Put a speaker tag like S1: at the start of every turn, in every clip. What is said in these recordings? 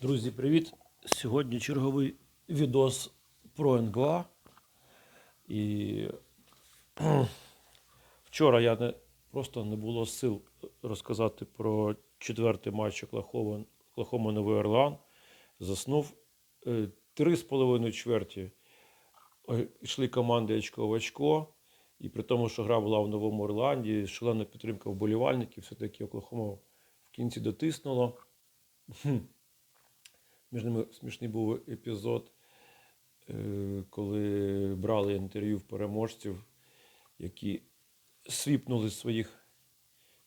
S1: Друзі, привіт! Сьогодні черговий відос про НГА. І вчора я не, просто не було сил розказати про четвертий матч Оклахома, Новий Орлеан. Заснув Е, три з половиною чверті е, йшли команди очко в очко. І при тому, що гра була в Новому Орланді, шалена підтримка вболівальників, все-таки Оклахома в кінці дотиснуло. Між ними смішний був епізод, е, коли брали інтерв'ю в переможців, які свіпнули своїх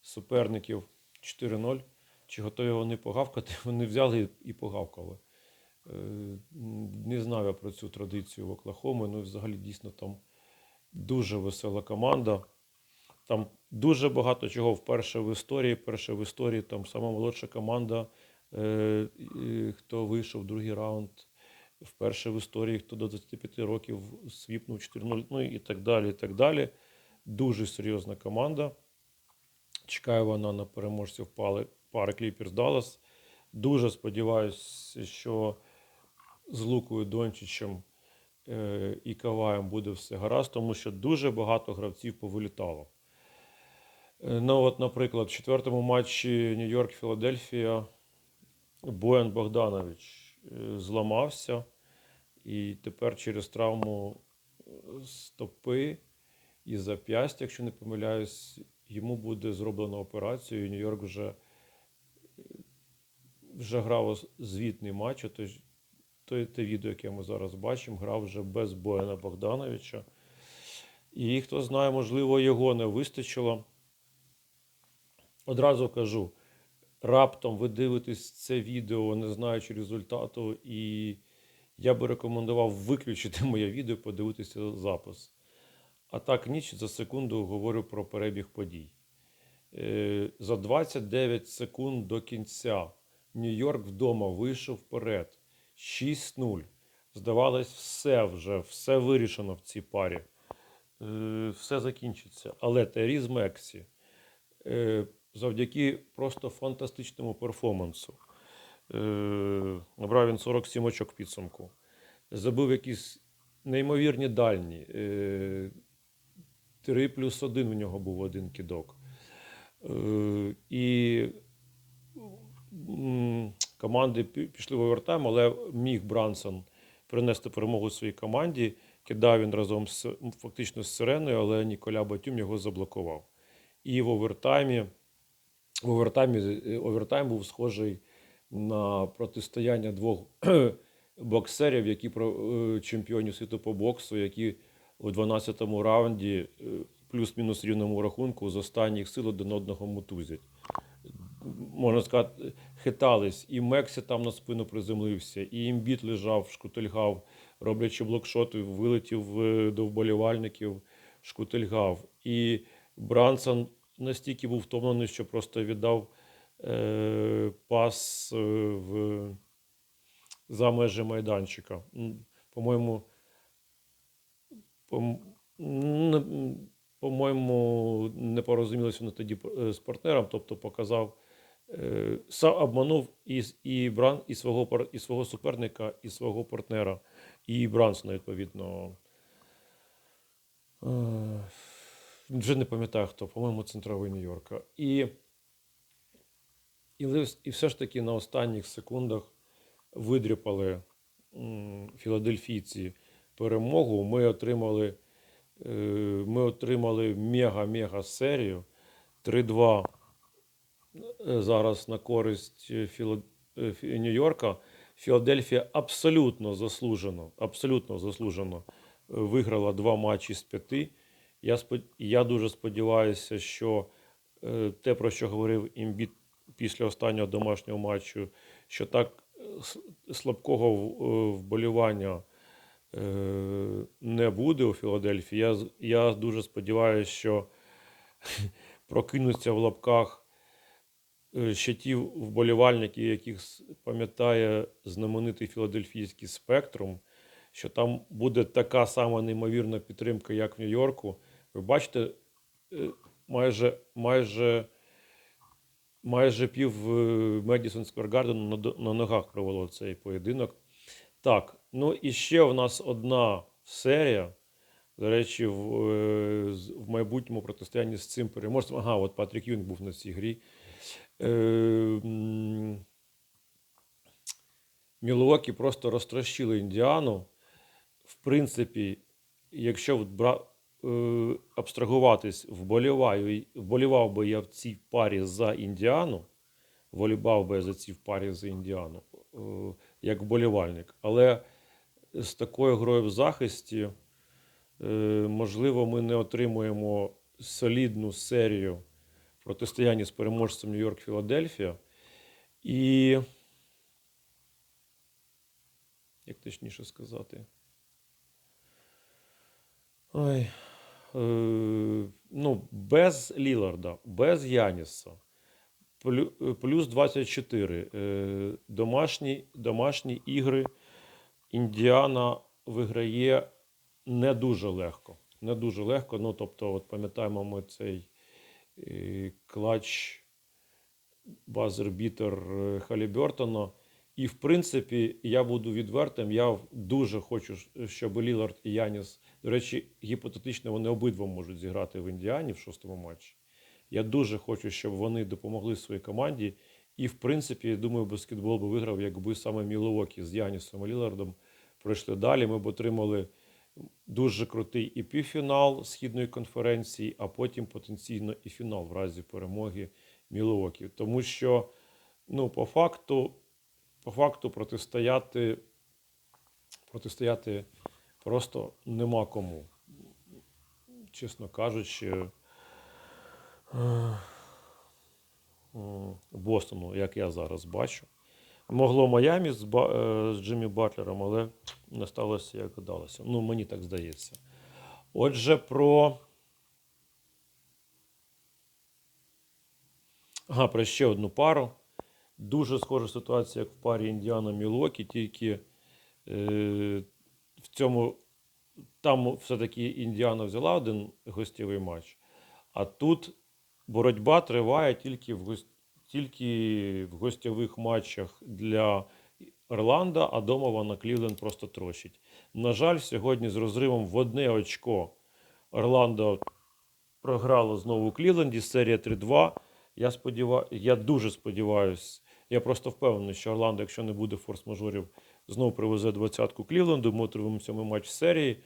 S1: суперників 4-0. Чи готові вони погавкати? Вони взяли і погавкали. Е, Не знав я про цю традицію в Оклахомі, ну взагалі дійсно там дуже весела команда. Там дуже багато чого вперше в історії. Перше в історії там сама молодша команда, хто вийшов другий раунд. Вперше в історії, хто до 25 років свіпнув 4-0, ну і так далі. і так далі. Дуже серйозна команда. Чекаю вона на переможців пари, пари Кліперс Даллас. Дуже сподіваюся, що з Лукою Дончичем е, і Каваєм буде все гаразд, тому що дуже багато гравців повилітало. Е, Ну, от, наприклад, в четвертому матчі Нью-Йорк-Філадельфія Боян Богданович е, зламався, і тепер через травму е, стопи і зап'ястя, якщо не помиляюсь, йому буде зроблено операцію. Нью-Йорк вже, вже грав звітний матч. Тож те, те відео, яке ми зараз бачимо, грав вже без Бояна Богдановича. І хто знає, можливо, його не вистачило. Одразу кажу: раптом ви дивитесь це відео, не знаючи результату, і я би рекомендував виключити моє відео, подивитися запис. А так, ніч за секунду говорю про перебіг подій. Е, За 29 секунд до кінця Нью-Йорк вдома вийшов вперед. 6-0. Здавалось, все вже, все вирішено в цій парі. Е, Все закінчиться. Але Теріз Мексі е, завдяки просто фантастичному перформансу. е, Набрав він 47 очок підсумку. Забив якісь неймовірні дальні. Е, 3 плюс 1 в нього був один кидок. Е, І команди пішли в овертайм, але міг Брансон принести перемогу своїй команді. Кидав він разом з фактично з сиреною, але Ніколя Батюм його заблокував. І в овертаймі, в овертаймі е, овертайм був схожий на протистояння двох боксерів, які про е, чемпіонів світу по боксу, які у 12-му раунді е, плюс-мінус рівному рахунку з останніх сил один одного мутузять. Можна сказати, хитались. І Мексі там на спину приземлився, і імбіт лежав, шкутильгав, роблячи блокшоти, вилетів до вболівальників, шкутильгав. І Брансон настільки був втомлений, що просто віддав е, пас е, в, за межі майданчика. По-моєму, по-моєму, не порозумілися вони тоді е, з партнером, тобто показав, е, сам обманув і, і, Бран, і, свого, і свого суперника, і свого партнера, і Брансона, відповідно. Вже не пам'ятаю хто, по-моєму, центровий Нью-Йорка. І, і, і все ж таки на останніх секундах видріпали філадельфійці перемогу. Ми отримали, е, ми отримали мега-мега серію. 3-2 е, зараз на користь е, Філо- е, Фі- Нью-Йорка. Філадельфія абсолютно заслужено, абсолютно заслужено виграла два матчі з п'яти. Я, спод... я дуже сподіваюся, що е, те, про що говорив Імбіт після останнього домашнього матчу, що так е, слабкого е, вболівання не буде у Філадельфії. Я, я дуже сподіваюся, що прокинуться в лапках ще ті вболівальники, яких пам'ятає знаменитий філадельфійський спектрум, що там буде така сама неймовірна підтримка, як в Нью-Йорку. Ви бачите, е, майже, майже майже пів Медісон Сквер Гардену на, ногах провело цей поєдинок. Так, ну і ще в нас одна серія. До речі, в, е, в майбутньому протистоянні з цим переможцем. Ага, от Патрік Юнг був на цій грі. Е, Мілуокі просто розтрощили індіану. В принципі, якщо бра... е, абстрагуватись, вболіваю, вболівав би я в цій парі за індіану, волівав би я за ці парі за індіану, е, як вболівальник. Але з такою грою в захисті, е, можливо, ми не отримуємо солідну серію протистояння з переможцем Нью-Йорк Філадельфія. І, як точніше сказати, Ой, ну, без Ліларда, без Яніса, е, плюс 24. Е, домашні, домашні ігри Індіана виграє не дуже легко. Не дуже легко. Ну, тобто, от пам'ятаємо ми цей е, клач базер-бітер е, Халібертона. І, в принципі, я буду відвертим. Я дуже хочу, щоб Лілард і Яніс, до речі, гіпотетично вони обидва можуть зіграти в Індіані в шостому матчі. Я дуже хочу, щоб вони допомогли своїй команді. І, в принципі, я думаю, баскетбол би виграв, якби саме Мілуокі з Янісом і Лілардом пройшли далі. Ми б отримали дуже крутий і півфінал східної конференції, а потім потенційно і фінал в разі перемоги Мілуокі. Тому що, ну, по факту, по факту протистояти, протистояти просто нема кому. Чесно кажучи, е, Бостону, як я зараз бачу. Могло Майамі е, з Джиммі Батлером, але не сталося, як гадалося. Ну, мені так здається. Отже, про. Ага, про ще одну пару. Дуже схожа ситуація, як в парі Індіана Мілокі, тільки е, в цьому там все-таки Індіана взяла один гостєвий матч, а тут боротьба триває тільки в, гос- тільки в гостєвих матчах для Орландо, а дома вона Клівленд просто трощить. На жаль, сьогодні з розривом в одне очко Орландо програло знову у Клівленді, серія 3-2. Я, сподіва... я дуже сподіваюся, я просто впевнений, що Орландо, якщо не буде форс-мажорів, знову привезе двадцятку Клівленду. Ми отримаємо сьомий матч серії.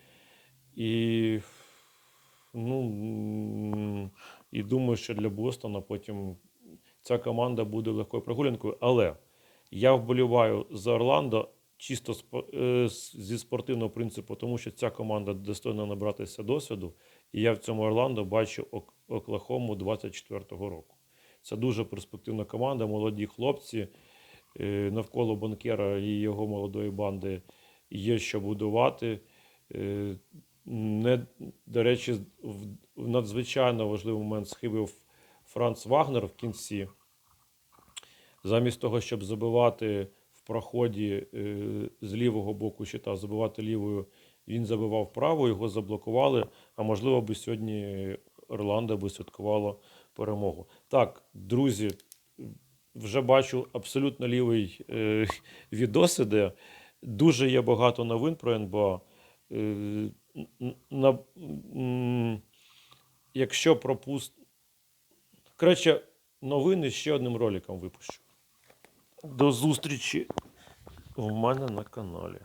S1: І, ну, і думаю, що для Бостона потім ця команда буде легкою прогулянкою. Але я вболіваю за Орландо чисто е, зі спортивного принципу, тому що ця команда достойна набратися досвіду. І я в цьому Орландо бачу Оклахому 24-го року. Це дуже перспективна команда, молоді хлопці. Е, Навколо банкера і його молодої банди є що будувати. Е, Не, до речі, в, надзвичайно важливий момент схибив Франц Вагнер в кінці. Замість того, щоб забивати в проході е, з лівого боку щита, забивати лівою, він забивав правою, його заблокували. А можливо, би сьогодні Орландо би святкувало перемогу. Так, друзі, вже бачу абсолютно лівий е, відос іде. Дуже є багато новин про НБА. Е, на, м, якщо пропуст... Коротше, новини ще одним роликом випущу. До зустрічі в мене на каналі.